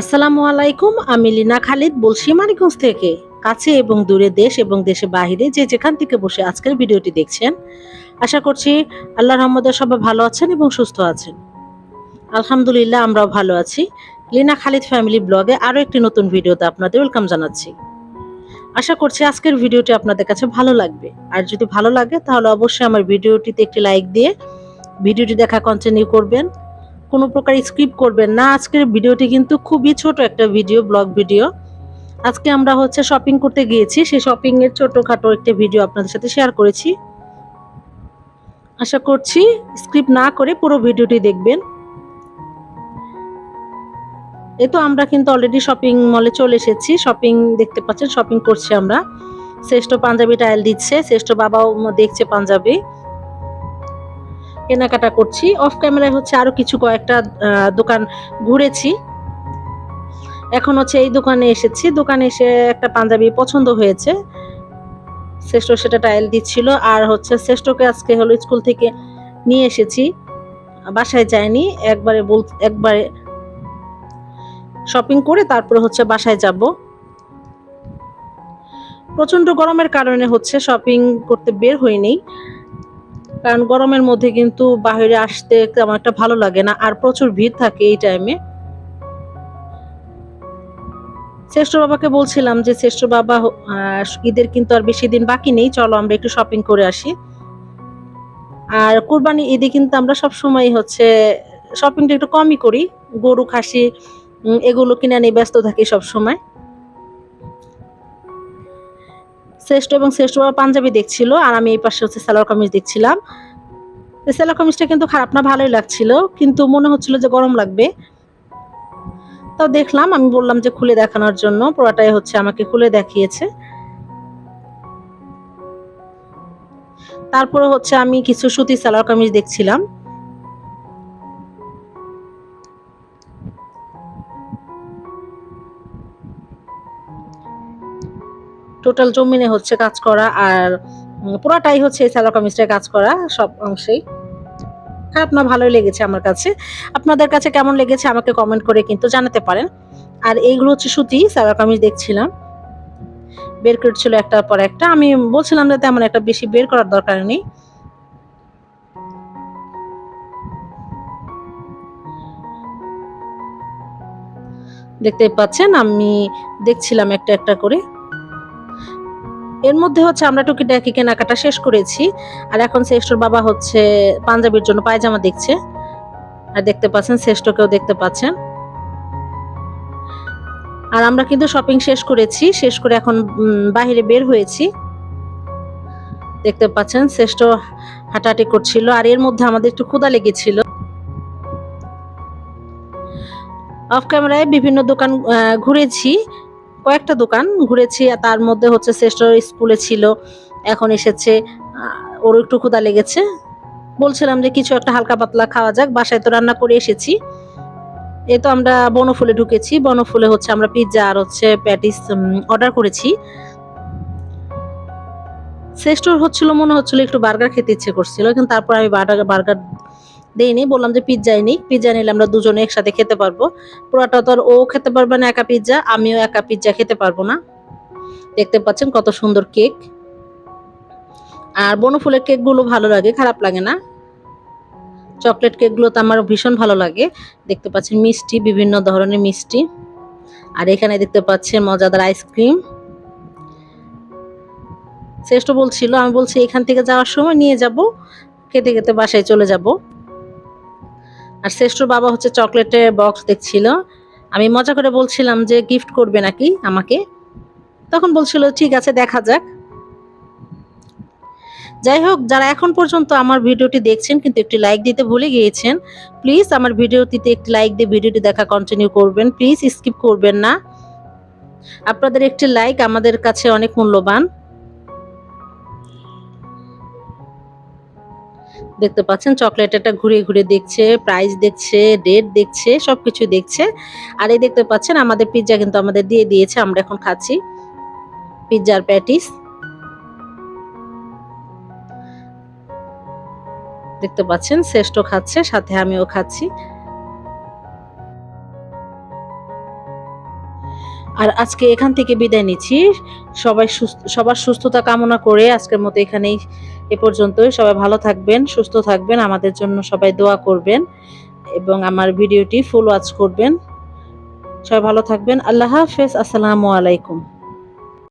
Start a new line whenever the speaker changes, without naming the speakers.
আসসালামু আলাইকুম, আমি লিনা খালিদ, বলছি মানিকগঞ্জ থেকে। কাছে এবং দূরে দেশ এবং দেশে বাহিরে যে যেখান থেকে বসে আজকের ভিডিওটি দেখছেন, আশা করছি আল্লাহ রহমদে সবাই ভালো আছেন এবং সুস্থ আছেন। আলহামদুলিল্লাহ, আমরাও ভালো আছি। লিনা খালিদ ফ্যামিলি ব্লগে আরও একটি নতুন ভিডিওতে আপনাদের ওয়েলকাম জানাচ্ছি। আশা করছি আজকের ভিডিওটি আপনাদের কাছে ভালো লাগবে। আর যদি ভালো লাগে, তাহলে অবশ্যই আমার ভিডিওটিতে একটি লাইক দিয়ে ভিডিওটি দেখা কন্টিনিউ করবেন। কোনো প্রকার স্ক্রিপ্ট করবেন না। আজকের ভিডিওটি কিন্তু খুবই ছোট একটা ভিডিও, ব্লগ ভিডিও। আজকে আমরা হচ্ছে শপিং করতে গিয়েছি। সেই শপিং এর ছোটখাটো একটা ভিডিও আপনাদের সাথে শেয়ার করেছি। আশা করছি স্ক্রিপ্ট না করে পুরো ভিডিওটি দেখবেন। এ তো আমরা কিন্তু অলরেডি শপিং মলে চলে এসেছি। শপিং দেখতে পাচ্ছেন শপিং করছি আমরা। শ্রেষ্ঠ পাঞ্জাবি টাইল দিচ্ছে। শ্রেষ্ঠ বাবাও দেখছে পাঞ্জাবি। কেনাকাটা করছি। অফ ক্যামেরায় হচ্ছে আরও কিছু কয়েকটা দোকান ঘুরেছি। এখন হচ্ছে এই দোকানে এসেছি। দোকানে এসে একটা পাঞ্জাবি পছন্দ হয়েছে। শ্রেষ্ঠ সেটা টাইল দিচ্ছিল। আর হচ্ছে শ্রেষ্ঠকে আজকে হলো স্কুল থেকে নিয়ে এসেছি। বাসায় যায়নি একবারে বল একবারে শপিং করে তারপরে হচ্ছে বাসায় যাব। প্রচণ্ড গরমের কারণে হচ্ছে শপিং করতে বের হইনি। কারণ গরমের মধ্যে কিন্তু বাইরে আসতে তেমন একটা ভালো লাগে না, আর প্রচুর ভিড় থাকে এই টাইমে শ্রেষ্ঠ বাবাকে বলছিলাম যে, শ্রেষ্ঠ বাবা ঈদের কিন্তু আর বেশি দিন বাকি নেই, চলো আমরা একটু শপিং করে আসি। আর কুরবানি ঈদে কিন্তু আমরা সব সময় হচ্ছে শপিংটা একটু কমই করি, গরু, খাসি এগুলো কিনে নিয়ে ব্যস্ত থাকি সব সময় শ্রেষ্ঠ এবং শ্রেষ্ঠ পাঞ্জাবি দেখছিল, আর আমি এই পাশে হচ্ছে সালোয়ার কামিজ দেখছিলাম। সালোয়ার কামিজটা কিন্তু খারাপ না, ভালোই লাগছিল, কিন্তু মনে হচ্ছিল যে গরম লাগবে। তো দেখলাম, আমি বললাম যে খুলে দেখানোর জন্য, পুরোটাই হচ্ছে আমাকে খুলে দেখিয়েছে। তারপরে হচ্ছে আমি কিছু সুতি সালোয়ার কামিজ দেখছিলাম। টোটাল জমিনে হচ্ছে কাজ করা আর পুরাটাই হচ্ছে এই সালোয়ার কামিজটায় কাজ করা সব অংশেই। খারাপ না, ভালোই লেগেছে আমার কাছে। আপনাদের কাছে কেমন লেগেছে আমাকে কমেন্ট করে কিন্তু জানাতে পারেন। আর এইগুলো হচ্ছে সুতি সালোয়ার কামিজ দেখছিলাম। বের করছিল একটার পর একটা। আমি বলছিলাম যে তেমন একটা বেশি বের করার দরকার নেই। দেখতে পাচ্ছেন, আমি দেখছিলাম একটা একটা করে। এর মধ্যে হচ্ছে আমরা টুকিটাকি কেনাকাটা শেষ করেছি। আর এখন শ্রেষ্ঠর বাবা হচ্ছে পাঞ্জাবির জন্য পায়জামা দেখছে। আর দেখতে পাচ্ছেন, শ্রেষ্ঠকেও দেখতে পাচ্ছেন। আর আমরা কিন্তু শপিং শেষ করেছি, শেষ করে এখন বাহিরে বের হয়েছি। দেখতে পাচ্ছেন, শ্রেষ্ঠ হাঁটাহাঁটি করছিল। আর এর মধ্যে আমাদের একটু ক্ষুদা লেগেছিল। অফ ক্যামেরায় বিভিন্ন দোকান ঘুরেছি। কয়েকটা দোকান ঘুরেছি, আর তার মধ্যে হচ্ছে শ্রেষ্ঠ স্কুলে ছিল, এখন এসেছে ওর একটু ক্ষুধা লেগেছে। বলছিলাম যে কিছু একটা হালকা পাতলা খাওয়া যাক, বাসায় তো রান্না করে এসেছি। এ তো আমরা বনফুলে ঢুকেছি, বনফুলে হচ্ছে আমরা পিৎজা আর হচ্ছে প্যাটিস অর্ডার করেছি। শ্রেষ্ঠ হচ্ছিল, মনে হচ্ছিল একটু বার্গার খেতে ইচ্ছে করছিল, কিন্তু তারপর আমি বার্গার বার্গার দেইনি, বললাম যে পিৎজাই নিই পিৎজা নিলে আমরা দুজনে একসাথে খেতে পারব। পুরাটা তো আর ও খেতে পারবে না একা পিৎজা আমিও একা পিৎজা খেতে পারব না। দেখতে পাচ্ছেন কত সুন্দর কেক আর বনফুলের কেকগুলো ভালো লাগে, খারাপ লাগে না? চকলেট কেকগুলো তো আমার ভীষণ ভালো লাগে। দেখতে পাচ্ছেন মিষ্টি, বিভিন্ন ধরনের মিষ্টি। আর এখানে দেখতে পাচ্ছেন মজাদার আইসক্রিম শ্রেষ্ঠ বলছিল, আমি বলছি এখান থেকে যাওয়ার সময় নিয়ে যাব, খেতে খেতে বাসায় চলে যাব। আর শ্রেষ্ঠ বাবা হচ্ছে চকলেটের বক্স দেখছিল। আমি মজা করে বলছিলাম যে গিফট করবে নাকি আমাকে? তখন বলছিল, ঠিক আছে, দেখা যাক। যাই হোক, যারা এখন পর্যন্ত আমার ভিডিওটি দেখছেন কিন্তু একটি লাইক দিতে ভুলে গিয়েছেন, প্লিজ আমার ভিডিওটিতে একটি লাইক দিয়ে ভিডিওটি দেখা কন্টিনিউ করবেন। প্লিজ স্কিপ করবেন না। আপনাদের একটি লাইক আমাদের কাছে অনেক মূল্যবান। দেখতে পাচ্ছেন চকলেট একটা ঘুরে ঘুরে দেখছে প্রাইস দেখছে ডেট দেখছে সব কিছু দেখছে। আর এই দেখতে পাচ্ছেন, আমাদের পিৎজা কিন্তু আমাদের দিয়ে দিয়েছে, আমরা এখন খাচ্ছি। পিৎজার প্যাটিস দেখতে পাচ্ছেন, শ্রেষ্ঠ খাচ্ছে, সাথে আমিও খাচ্ছি। আর আজকে এখান থেকে বিদায় নিচ্ছি। সবাই সুস্থ, সবার সুস্থতা কামনা করে আজকের মতো এখানেই এ পর্যন্তই। সবাই ভালো থাকবেন, সুস্থ থাকবেন, আমাদের জন্য সবাই দোয়া করবেন এবং আমার ভিডিওটি ফুল ওয়াচ করবেন। সবাই ভালো থাকবেন। আল্লাহ হাফেজ। আসসালামু আলাইকুম।